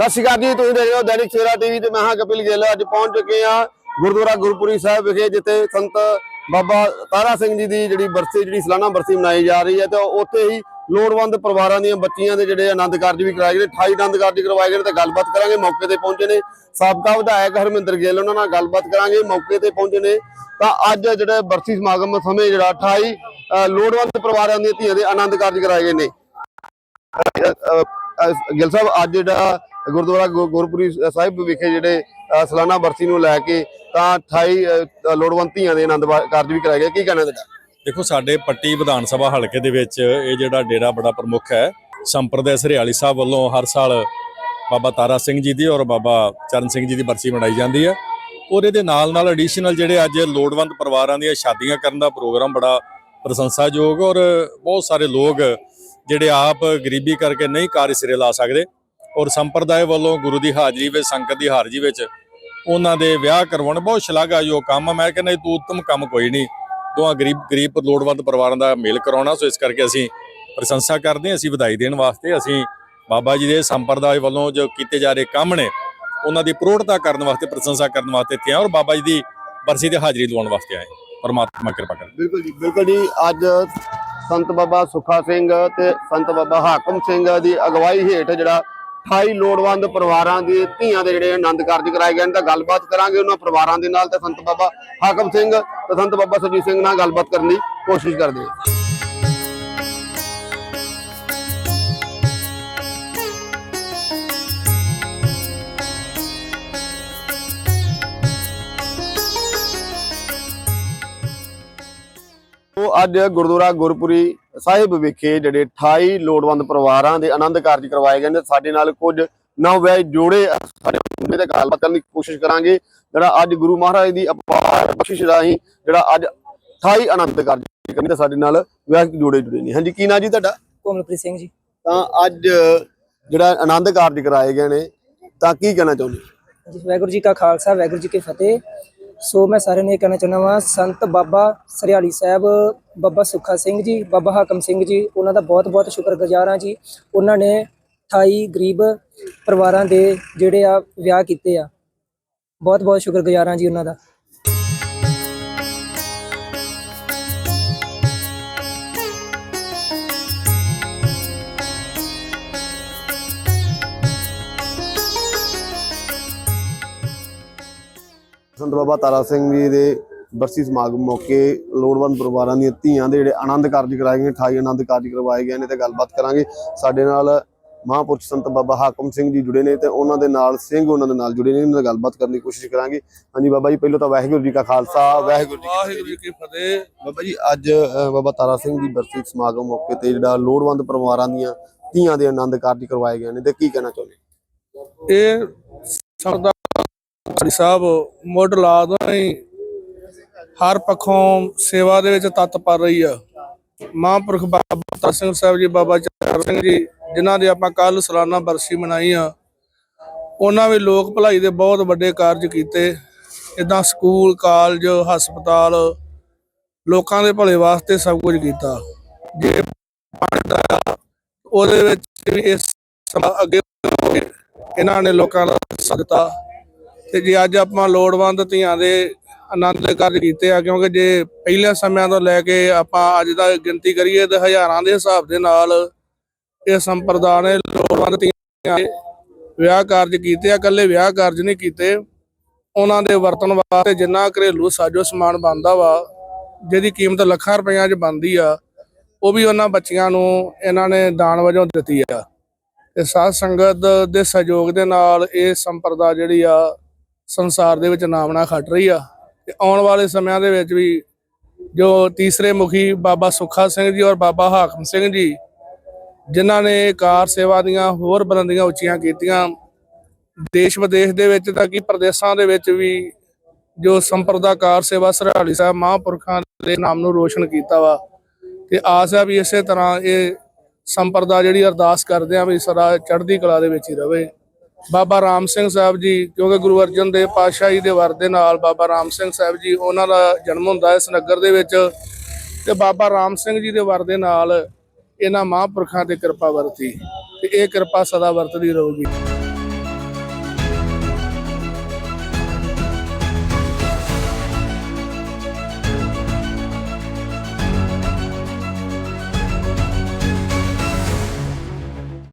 ਸਤਿ ਸ਼੍ਰੀ ਅਕਾਲ ਜੀ, ਤੁਸੀਂ ਦੇਖ ਰਹੇ ਹੋ ਦੈਨਿਕ ਸਵੇਰਾ ਟੀਵੀ ਤੇ ਮੈਂ ਹਾਂ ਕਪਿਲ ਗਿੱਲ। ਅੱਜ ਪਹੁੰਚ ਚੁੱਕੇ ਆ ਗੁਰਦੁਆਰਾ ਗੁਰਪੁਰੀ ਸਾਹਿਬ ਵਿਖੇ, ਜਿੱਥੇ ਸੰਤ ਬਾਬਾ ਤਾਰਾ ਸਿੰਘ ਜੀ ਦੀ ਜਿਹੜੀ ਬਰਸੀ, ਜਿਹੜੀ ਸਾਲਾਨਾ ਬਰਸੀ ਮਨਾਈ ਜਾ ਰਹੀ ਹੈ ਤੇ ਉੱਥੇ ਹੀ ਲੋੜਵੰਦ ਪਰਿਵਾਰਾਂ ਦੀਆਂ ਬੱਚੀਆਂ ਦੇ ਜਿਹੜੇ ਆਨੰਦ ਕਾਰਜ ਵੀ ਕਰਾਏ ਗਏ 28 ਆਨੰਦ ਕਾਰਜ ਕਰਵਾਏ ਗਏ ਨੇ ਤੇ ਗੱਲਬਾਤ ਕਰਾਂਗੇ, ਮੌਕੇ ਤੇ ਪਹੁੰਚੇ ਨੇ ਸਾਬਕਾ ਵਿਧਾਇਕ ਹਰਮਿੰਦਰ ਗਿੱਲ, ਉਹਨਾਂ ਨਾਲ ਗੱਲਬਾਤ ਕਰਾਂਗੇ, ਮੌਕੇ ਤੇ ਪਹੁੰਚੇ ਨੇ। ਤਾਂ ਅੱਜ ਜਿਹੜੇ ਬਰਸੀ ਸਮਾਗਮ ਸਮੇਂ ਜਿਹੜਾ 28 ਲੋੜਵੰਦ ਪਰਿਵਾਰਾਂ ਦੀਆਂ ਧੀਆਂ ਦੇ ਆਨੰਦ ਕਾਰਜ ਕਰਾਏ ਗਏ ਨੇ। ਗਿੱਲ ਸਾਹਿਬ, ਅੱਜ ਜਿਹੜਾ ਗੁਰਦੁਆਰਾ ਗੁ- ਗੁਰਪੁਰੀ ਸਾਹਿਬ ਵਿਖੇ ਜਿਹੜੇ ਅ, ਸਾਲਾਨਾ ਬਰਸੀ ਨੂੰ ਲੈ ਕੇ ਤਾਂ 28 ਅ, ਲੋੜਵੰਦ ਧੀਆਂ ਦੇ ਆਨੰਦ ਕਾਰਜ ਵੀ ਕਰਾਏ ਗਏ। ਕੀ ਕਹਿਣਾ ਤੁਹਾਡਾ? ਦੇਖੋ ਸਾਡੇ ਪੱਟੀ ਵਿਧਾਨ ਸਭਾ ਹਲਕੇ ਦੇ ਵਿੱਚ ਇਹ ਜਿਹੜਾ ਡੇਰਾ ਬੜਾ ਪ੍ਰਮੁੱਖ ਹੈ ਸੰਪਰਦਾਇ ਸਰਿਆਲੀ ਸਾਹਿਬ ਵੱਲੋਂ ਹਰ ਸਾਲ ਬਾਬਾ ਤਾਰਾ ਸਿੰਘ ਜੀ ਦੀ ਔਰ ਬਾਬਾ ਚਰਨ ਸਿੰਘ ਜੀ ਦੀ ਬਰਸੀ ਮਨਾਈ ਜਾਂਦੀ ਹੈ। ਔਰ ਇਹਦੇ ਨਾਲ ਨਾਲ ਐਡੀਸ਼ਨਲ ਜਿਹੜੇ ਅੱਜ ਲੋੜਵੰਦ ਪਰਿਵਾਰਾਂ ਦੀਆਂ ਸ਼ਾਦੀਆਂ ਕਰਨ ਦਾ ਪ੍ਰੋਗਰਾਮ ਬੜਾ ਪ੍ਰਸ਼ੰਸਾਯੋਗ ਔਰ ਬਹੁਤ ਸਾਰੇ ਲੋਕ ਜਿਹੜੇ ਆਪ ਗਰੀਬੀ ਕਰਕੇ ਨਹੀਂ ਕਾਰਜ ਸਿਰੇ ਲਾ ਸਕਦੇ ਔਰ ਸੰਪਰਦਾਇ ਵੱਲੋਂ ਗੁਰੂ ਦੀ ਹਾਜ਼ਰੀ ਵਿੱਚ, ਸੰਗਤ ਦੀ ਹਾਜ਼ਰੀ ਵਿੱਚ ਉਹਨਾਂ ਦੇ ਵਿਆਹ ਕਰਵਾਉਣ। ਬਹੁਤ ਸ਼ਲਾਘਾਯੋਗ ਕੰਮ ਮੈਂ ਕਹਿੰਦਾ ਇਹ ਉੱਤਮ ਕੰਮ ਕੋਈ ਨਹੀਂ। ਦੋਹਾਂ ਗਰੀਬ ਗਰੀਬ ਲੋੜਵੰਦ ਪਰਿਵਾਰਾਂ ਦਾ ਮੇਲ ਕਰਾਉਣਾ। ਸੋ ਇਸ ਕਰਕੇ ਅਸੀਂ ਪ੍ਰਸ਼ੰਸਾ ਕਰਦੇ ਹਾਂ, ਅਸੀਂ ਵਧਾਈ ਦੇਣ ਵਾਸਤੇ। ਅਸੀਂ ਬਾਬਾ ਜੀ ਦੇ ਸੰਪਰਦਾਇ ਵੱਲੋਂ ਜੋ ਕੀਤੇ ਜਾ ਰਹੇ ਕੰਮ ਨੇ, ਉਹਨਾਂ ਦੀ ਪ੍ਰੋੜਤਾ ਕਰਨ ਵਾਸਤੇ, ਪ੍ਰਸ਼ੰਸਾ ਕਰਨ ਵਾਸਤੇ ਇੱਥੇ ਆਏ ਔਰ ਬਾਬਾ ਜੀ ਦੀ ਬਰਸੀ ਤੇ ਹਾਜ਼ਰੀ ਲਵਾਉਣ ਵਾਸਤੇ ਆਏ ਪਰਮਾਤਮਾ ਕਿਰਪਾ ਕਰੇ। ਬਿਲਕੁਲ ਜੀ ਬਿਲਕੁਲ ਜੀ। ਅੱਜ ਸੰਤ ਬਾਬਾ ਸੁਖਾ ਸਿੰਘ ਤੇ ਸੰਤ ਬਾਬਾ ਹਾਕਮ ਸਿੰਘ ਦੀ ਅਗਵਾਈ ਹੇਠ ਜਿਹੜਾ 28 ਲੋੜਵੰਦ ਪਰਿਵਾਰਾਂ ਦੇ ਧੀਆਂ ਦੇ ਜਿਹੜੇ ਆਨੰਦ ਕਾਰਜ ਕਰਾਏ ਗਏ ਨੇ, ਤਾਂ ਗੱਲਬਾਤ ਕਰਾਂਗੇ ਉਹਨਾਂ ਪਰਿਵਾਰਾਂ ਦੇ ਨਾਲ, ਤੇ ਸੰਤ ਬਾਬਾ ਹਾਕਮ ਸਿੰਘ ਤੇ ਸੰਤ ਬਾਬਾ ਸਰਜੀਤ ਸਿੰਘ ਨਾਲ ਗੱਲਬਾਤ ਕਰਨ ਦੀ ਕੋਸ਼ਿਸ਼ ਕਰਦੇ ਹਾਂ। ਅੱਜ ਗੁਰਦੁਆਰਾ ਗੁਰਪੁਰੀ ਸਾਹਿਬ ਵਿਖੇ ਜਿਹੜੇ 28 ਲੋੜਵੰਦ ਪਰਿਵਾਰਾਂ ਦੇ ਆਨੰਦ ਕਾਰਜ ਕਰਵਾਏ ਗਏ ਨੇ। ਸਾਡੇ ਨਾਲ ਕੁਝ ਨਵ ਜੋੜੇ ਸਾਡੇ ਮੁੰਡੇ ਤੇ ਗੱਲਬਾਤ ਕਰਨ ਦੀ ਕੋਸ਼ਿਸ਼ ਕਰਾਂਗੇ। ਜਿਹੜਾ ਅੱਜ ਗੁਰੂ ਮਹਾਰਾਜ ਦੀ ਅਪਾਰ ਬਖਸ਼ਿਸ਼ ਰਾਹੀਂ ਜਿਹੜਾ ਅੱਜ 28 ਆਨੰਦ ਕਾਰਜ ਕਰਨੇ ਤੇ ਸਾਡੇ ਨਾਲ ਵਿਆਹ ਜੋੜੇ ਜੁੜੇ ਨੇ। ਹਾਂਜੀ ਕੀ ਨਾਂ ਜੀ ਤੁਹਾਡਾ? ਕੋਮਲਪ੍ਰੀਤ ਸਿੰਘ ਜੀ। ਤਾਂ ਅੱਜ ਜਿਹੜਾ ਆਨੰਦ ਕਾਰਜ ਕਰਾਏ ਗਏ ਨੇ ਤਾਂ ਕੀ ਕਹਿਣਾ ਚਾਹੁੰਦੇ ਜੀ ਵਾਹਿਗੁਰੂ ਜੀ ਕਾ ਖਾਲਸਾ ਵਾਹਿਗੁਰੂ ਜੀ ਕੀ ਫਤਿਹ। ਸੋ ਮੈਂ ਸਾਰਿਆਂ ਨੂੰ ਇਹ ਕਹਿਣਾ ਚਾਹੁੰਦਾ ਵਾਂ, ਸੰਤ ਬਾਬਾ ਸਰਿਆਲੀ ਸਾਹਿਬ, ਬਾਬਾ ਸੁੱਖਾ ਸਿੰਘ ਜੀ, ਬਾਬਾ ਹਾਕਮ ਸਿੰਘ ਜੀ, ਉਹਨਾਂ ਦਾ ਬਹੁਤ ਬਹੁਤ ਸ਼ੁਕਰਗੁਜ਼ਾਰ ਹਾਂ ਜੀ। ਉਹਨਾਂ ਨੇ 28 ਗਰੀਬ ਪਰਿਵਾਰਾਂ ਦੇ ਜਿਹੜੇ ਆ ਵਿਆਹ ਕੀਤੇ ਆ। ਬਹੁਤ ਬਹੁਤ ਸ਼ੁਕਰਗੁਜ਼ਾਰ ਹਾਂ ਜੀ ਉਹਨਾਂ ਦਾ। ਸੰਤ ਬਾਬਾ ਤਾਰਾ ਸਿੰਘ ਜੀ ਦੇ ਬਰਸੀ ਸਮਾਗਮ ਮੌਕੇ ਲੋੜਵੰਦ ਪਰਿਵਾਰਾਂ ਦੀਆਂ ਧੀਆਂ ਦੇ ਜਿਹੜੇ ਆਨੰਦ ਕਾਰਜ ਕਰਾਏ ਗਏ 28 ਆਨੰਦ ਕਾਰਜ ਕਰਵਾਏ ਗਏ ਨੇ ਤੇ ਗੱਲਬਾਤ ਕਰਾਂਗੇ। ਸਾਡੇ ਨਾਲ ਮਹਾਂਪੁਰਸ਼ ਸੰਤ ਬਾਬਾ ਹਾਕਮ ਸਿੰਘ ਜੀ ਜੁੜੇ ਨੇ ਤੇ ਉਹਨਾਂ ਦੇ ਨਾਲ ਸਿੰਘ ਉਹਨਾਂ ਦੇ ਨਾਲ ਜੁੜੇ ਨੇ ਉਹਨਾਂ ਨਾਲ ਗੱਲਬਾਤ ਕਰਨ ਦੀ ਕੋਸ਼ਿਸ਼ ਕਰਾਂਗੇ। ਹਾਂਜੀ ਬਾਬਾ ਜੀ ਪਹਿਲਾਂ ਤਾਂ ਵਾਹਿਗੁਰੂ ਜੀ ਕਾ ਖਾਲਸਾ ਵਾਹਿਗੁਰੂ ਜੀ ਕੀ ਜੀ ਫਤਿਹ। ਬਾਬਾ ਜੀ ਅੱਜ ਬਾਬਾ ਤਾਰਾ ਸਿੰਘ ਦੀ ਬਰਸੀ ਸਮਾਗਮ ਮੌਕੇ ਤੇ ਜਿਹੜਾ ਲੋੜਵੰਦ ਪਰਿਵਾਰਾਂ ਦੀਆਂ ਧੀਆਂ ਦੇ ਆਨੰਦ ਕਾਰਜ ਕਰਵਾਏ ਗਏ ਨੇ ਤੇ ਕੀ ਕਹਿਣਾ ਚਾਹੁੰਦੇ? ਇਹ ਸਰਦਾ ਹਰੀ ਸਾਹਿਬ, ਮੁੱਢ ਲਾ ਤੋਂ ਹੀ ਹਰ ਪੱਖੋਂ ਸੇਵਾ ਦੇ ਵਿੱਚ ਤੱਤ ਪਾ ਰਹੀ ਆ। ਮਹਾਂਪੁਰਖ ਬਾਬਾ ਤਾਰਾ ਸਿੰਘ ਸਾਹਿਬ ਜੀ, ਬਾਬਾ ਚਰਨ ਸਿੰਘ ਜੀ, ਜਿਨ੍ਹਾਂ ਦੀ ਆਪਾਂ ਕੱਲ ਸਾਲਾਨਾ ਬਰਸੀ ਮਨਾਈ ਆ। ਉਹਨਾਂ ਵੀ ਲੋਕ ਭਲਾਈ ਦੇ ਬਹੁਤ ਵੱਡੇ ਕਾਰਜ ਕੀਤੇ। ਇਦਾਂ ਸਕੂਲ, ਕਾਲਜ, ਹਸਪਤਾਲ, ਲੋਕਾਂ ਦੇ ਭਲੇ ਵਾਸਤੇ ਸਭ ਕੁਝ ਕੀਤਾ। ਜੇ ਉਹਦੇ ਵਿੱਚ ਵੀ ਇਸ ਅੱਗੇ ਇਹਨਾਂ ਨੇ ਲੋਕਾਂ ਦਾ ਸਦਤਾ ਤੇ ਜੇ ਅੱਜ ਆਪਾਂ ਲੋੜਵੰਦ ਧੀਆਂ ਦੇ ਆਨੰਦ ਕਾਰਜ ਕੀਤੇ ਆ, ਕਿਉਂਕਿ ਜੇ ਪਹਿਲੇ ਸਮਿਆਂ ਤੋਂ ਲੈ ਕੇ ਆਪਾਂ ਅੱਜ ਦਾ ਗਿਣਤੀ ਕਰੀਏ ਤੇ ਹਜ਼ਾਰਾਂ ਦੇ ਹਿਸਾਬ ਦੇ ਨਾਲ ਇਹ ਸੰਪਰਦਾ ਨੇ ਲੋੜਵੰਦ ਧੀਆਂ ਦੇ ਵਿਆਹ ਕਾਰਜ ਕੀਤੇ ਆ, ਇਕੱਲੇ ਵਿਆਹ ਕਾਰਜ ਨਹੀਂ ਕੀਤੇ। ਉਹਨਾਂ ਦੇ ਵਰਤਨ ਵਾਸਤੇ ਜਿੰਨਾ ਘਰੇਲੂ ਸਾਜੋ ਸਮਾਨ ਬਣਦਾ ਵਾ, ਜਿਹਦੀ ਕੀਮਤ ਲੱਖਾਂ ਰੁਪਈਆਂ 'ਚ ਬਣਦੀ ਆ, ਉਹ ਵੀ ਉਹਨਾਂ ਬੱਚਿਆਂ ਨੂੰ ਇਹਨਾਂ ਨੇ ਦਾਨ ਵਜੋਂ ਦਿੱਤੀ ਆ। ਤੇ ਸਾਧ ਸੰਗਤ ਦੇ ਸਹਿਯੋਗ ਦੇ ਨਾਲ ਇਹ ਸੰਪਰਦਾ ਜਿਹੜੀ ਆ ਸੰਸਾਰ ਦੇ ਵਿੱਚ ਨਾਮਣਾ ਖੱਟ ਰਹੀ ਆ। ਤੇ ਆਉਣ ਵਾਲੇ ਸਮਿਆਂ ਦੇ ਵਿੱਚ ਵੀ ਜੋ ਤੀਸਰੇ ਮੁਖੀ ਬਾਬਾ ਸੁੱਖਾ ਸਿੰਘ ਜੀ ਔਰ ਬਾਬਾ ਹਾਕਮ ਸਿੰਘ ਜੀ, ਜਿਨ੍ਹਾਂ ਨੇ ਕਾਰ ਸੇਵਾ ਦੀਆਂ ਹੋਰ ਬੁਲੰਦੀਆਂ ਉੱਚੀਆਂ ਕੀਤੀਆਂ, ਦੇਸ਼ ਵਿਦੇਸ਼ ਦੇ ਵਿੱਚ ਤਾਂ ਕਿ ਪ੍ਰਦੇਸ਼ਾਂ ਦੇ ਵਿੱਚ ਵੀ ਜੋ ਸੰਪਰਦਾ ਕਾਰ ਸੇਵਾ ਸਰਹਾਲੀ ਸਾਹਿਬ ਮਹਾਂਪੁਰਖਾਂ ਦੇ ਨਾਮ ਨੂੰ ਰੋਸ਼ਨ ਕੀਤਾ ਵਾ। ਤੇ ਆਸ ਹੈ ਵੀ ਇਸੇ ਤਰ੍ਹਾਂ ਇਹ ਸੰਪਰਦਾ ਜਿਹੜੀ ਅਰਦਾਸ ਕਰਦੇ ਆ ਵੀ ਸਦਾ ਚੜ੍ਹਦੀ ਕਲਾ ਦੇ ਵਿੱਚ ਹੀ ਰਵੇ। ਬਾਬਾ ਰਾਮ ਸਿੰਘ ਸਾਹਿਬ ਜੀ, ਕਿਉਂਕਿ ਗੁਰੂ ਅਰਜਨ ਦੇਵ ਪਾਤਸ਼ਾਹ ਜੀ ਦੇ ਵਰ ਦੇ ਨਾਲ ਬਾਬਾ ਰਾਮ ਸਿੰਘ ਸਾਹਿਬ ਜੀ, ਉਹਨਾਂ ਦਾ ਜਨਮ ਹੁੰਦਾ ਇਸ ਨਗਰ ਦੇ ਵਿੱਚ ਤੇ ਬਾਬਾ ਰਾਮ ਸਿੰਘ ਜੀ ਦੇ ਵਰ ਦੇ ਨਾਲ ਇਹਨਾਂ ਮਹਾਂਪੁਰਖਾਂ ਤੇ ਕਿਰਪਾ ਵਰਤੀ ਤੇ ਇਹ ਕਿਰਪਾ ਸਦਾ ਵਰਤਦੀ ਰਹੂਗੀ।